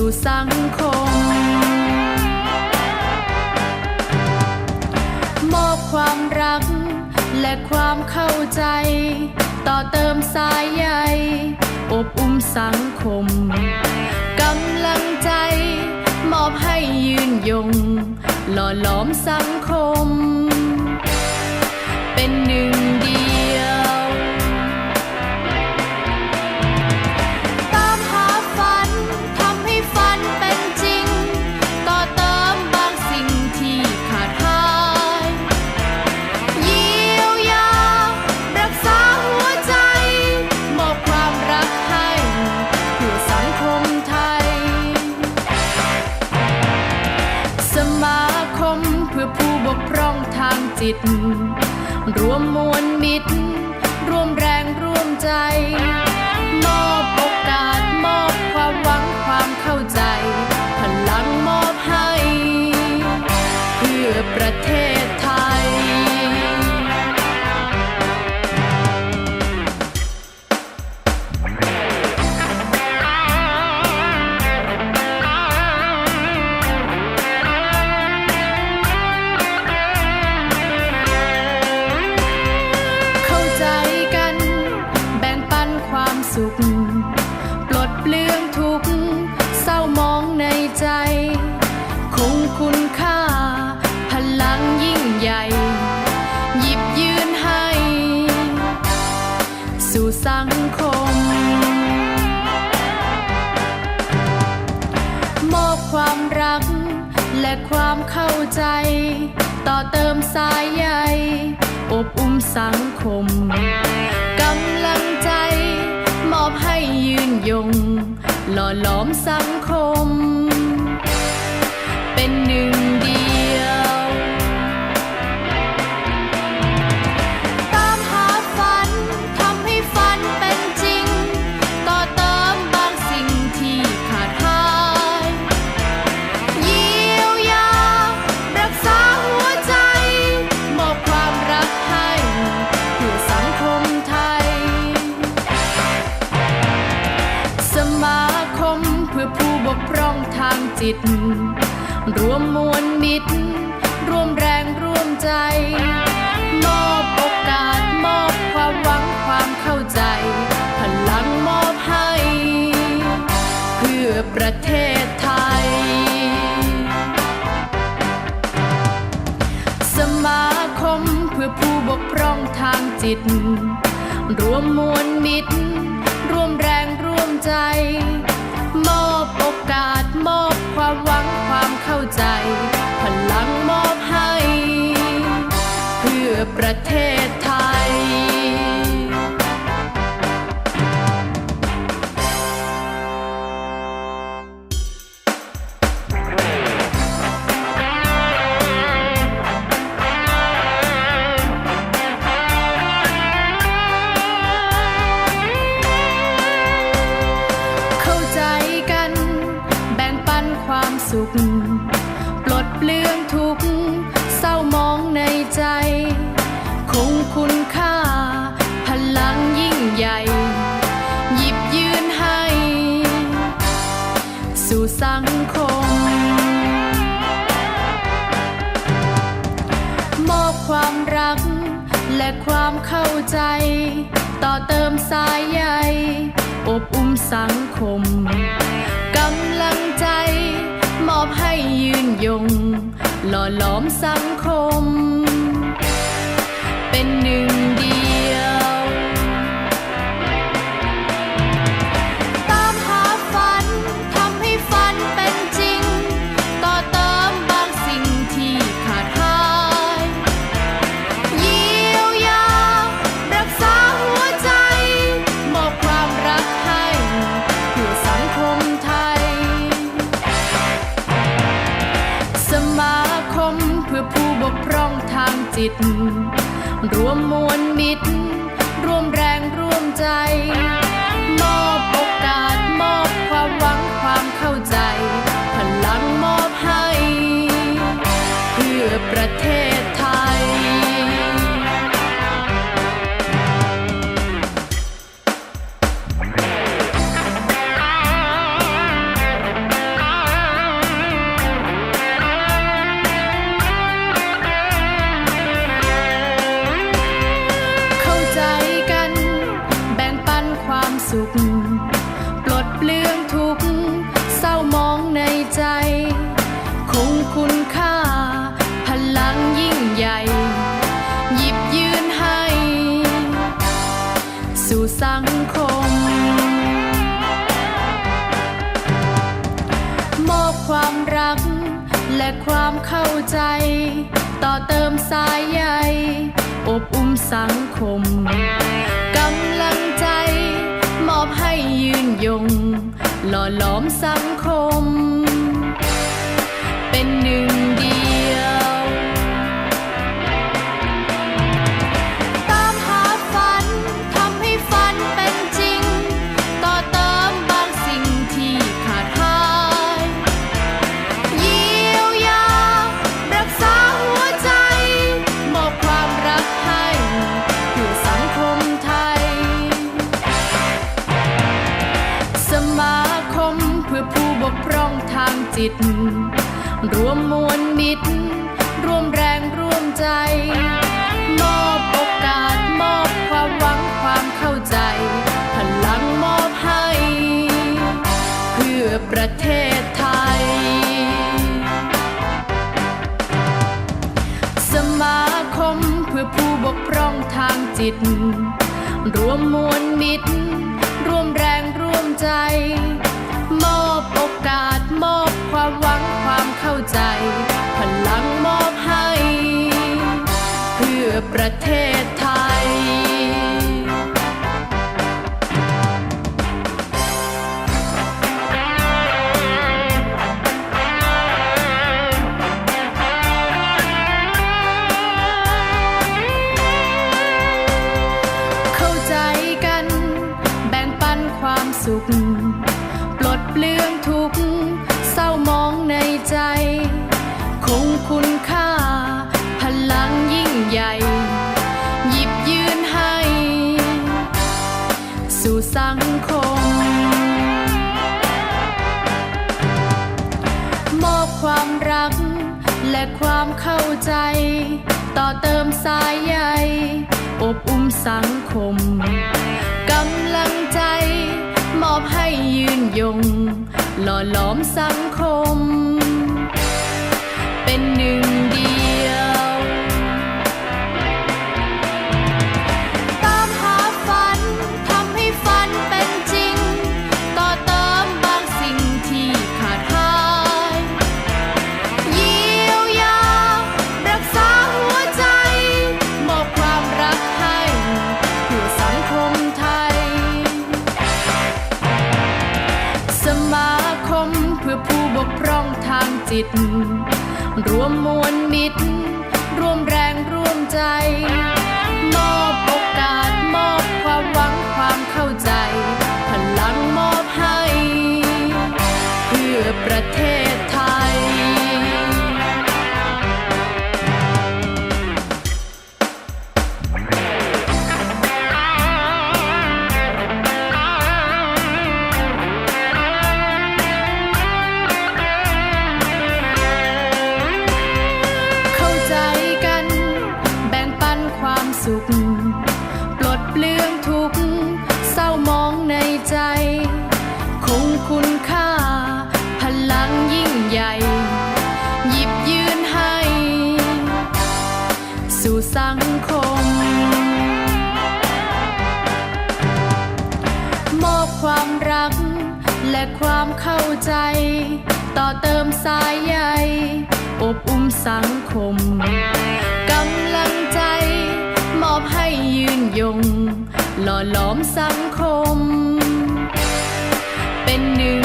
สู่สังคม มอบความรัก และความเข้าใจ ต่อเติมสายใยอบอุ้มสังคม กำลังใจ มอบให้ยืนยง หล่อหลอมสังคม เป็นหนึ่งเดียว สุข ปลดเปลื้องทุกข์เศร้ามองในใจ คงคุณค่า พลังยิ่งใหญ่ หยิบยืนให้ สู่สังคม มอบความรัก และความเข้าใจ ต่อเติมสายใยอบอุ้มสังคม ยง หล่อหลอมสังคม เป็นหนึ่งือผู้บกพร่องทางจิต รวมมวลมิตร ร่วมแรงร่วมใจ มอบโอกาสมอบความหวังความเข้าใจ พลังมอบให้ เพื่อประเทศไทย ความเข้าใจ ต่อเติมสายใยอบอุ้มสังคมกำลังใจ มอบให้ยืนยง หล่อหลอมสังคม เป็นหนึ่งเดี ตรวมมวลมิตร สุข ปลดเปลื้องทุกเศร้ามองในใจ คงคุณค่า พลังยิ่งใหญ่ หยิบยืนให้ สู่สังคม มอบความรัก และความเข้าใจ ต่อเติมสายใยอบอุ้มสังคม หล่อหลอมสังคม ต รวมมวลมิตร ร่วมแรงร่วมใจ มอบโอกาสมอบความหวังความเข้าใจ พลังมอบให้ เพื่อประเทศไทย สมาคมเพื่อผู้บกพร่องทางจิต รวมมวลมิตร ร่วมแรงร่วมใจ และความเข้าใจ ต่อเติมสายใยอบอุ้มสังคมกำลังใจ มอบให้ยืนยง หล่อหลอมสังคม เป็นหนึ่งเดียว สายใยอบอุ้มสังคม กำลังใจมอบให้ยืนยง หล่อหลอมสังคม เป็นหนึ่ง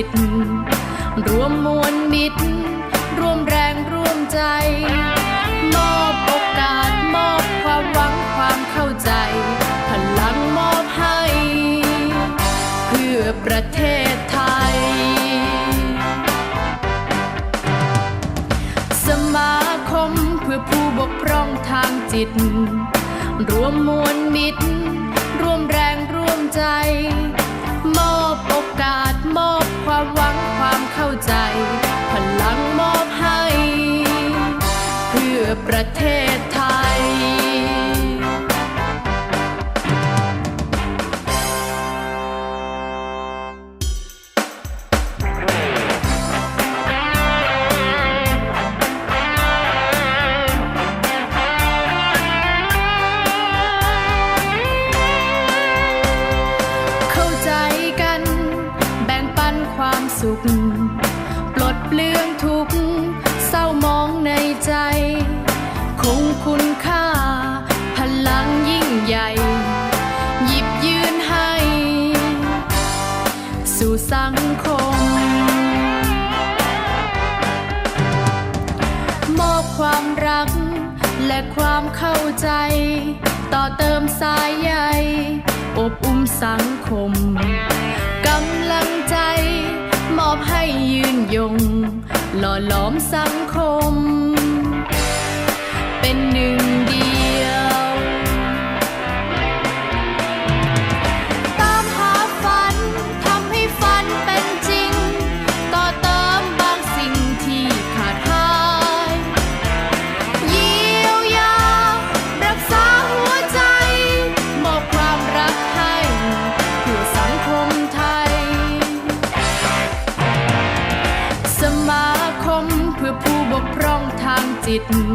จิต รวมมวลมิตร ร่วมแรงร่วมใจ มอบโอกาสมอบความหวังความเข้าใจ พลังมอบให้ เพื่อประเทศไทย สมาคมเพื่อผู้บกพร่องทางจิต รวมมวลมิตร ร่วมแรงร่วมใจ ความหวังความเข้าใจ พลังมอบให้ เพื่อประเทศ สู่สังคม มอบความรักและความเข้าใจ ต่อเติมสายใยอบอุ้มสังคม กำลังใจ มอบให้ยืนยง หล่อหลอมสังคม เป็นหนึ่งเดียวา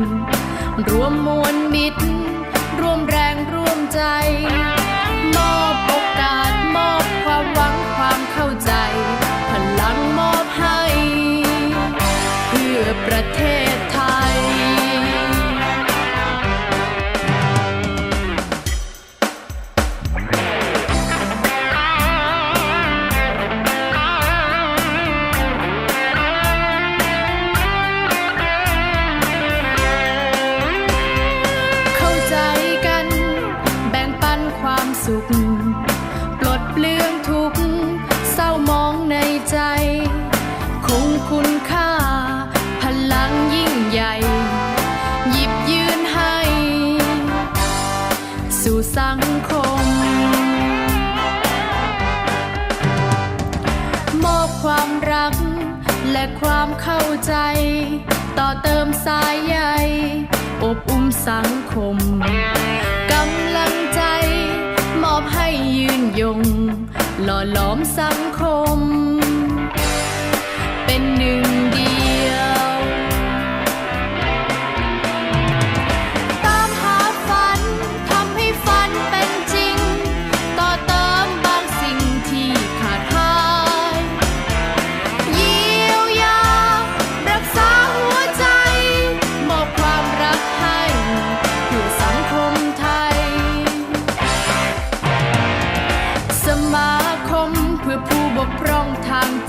สุข ปลดเปลื้องทุกข์เศร้ามองในใจ คงคุณค่า พลังยิ่งใหญ่ หยิบยืนให้ สู่สังคม มอบความรัก และความเข้าใจ ต่อเติมสายใยอบอุ้มสังคม ล่อหลอมสังคม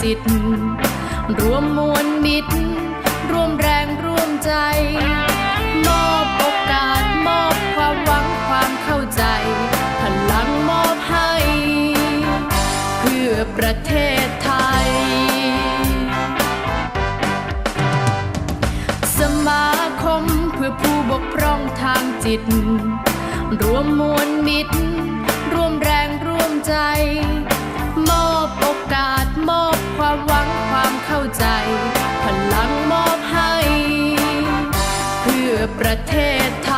จิตรวมมวลมิตร ร่วมแรงร่วมใจ มอบโอกาสมอบความหวังความเข้าใจ พลังมอบให้ เพื่อประเทศไทย สมาคมเพื่อผู้บกพร่องทางจิต รวมมวลมิตร ร่วมแรงร่วมใจ มอบโอกาสมอบความหวังความเข้าใจ พลังมอบให้ เพื่อประเทศไทย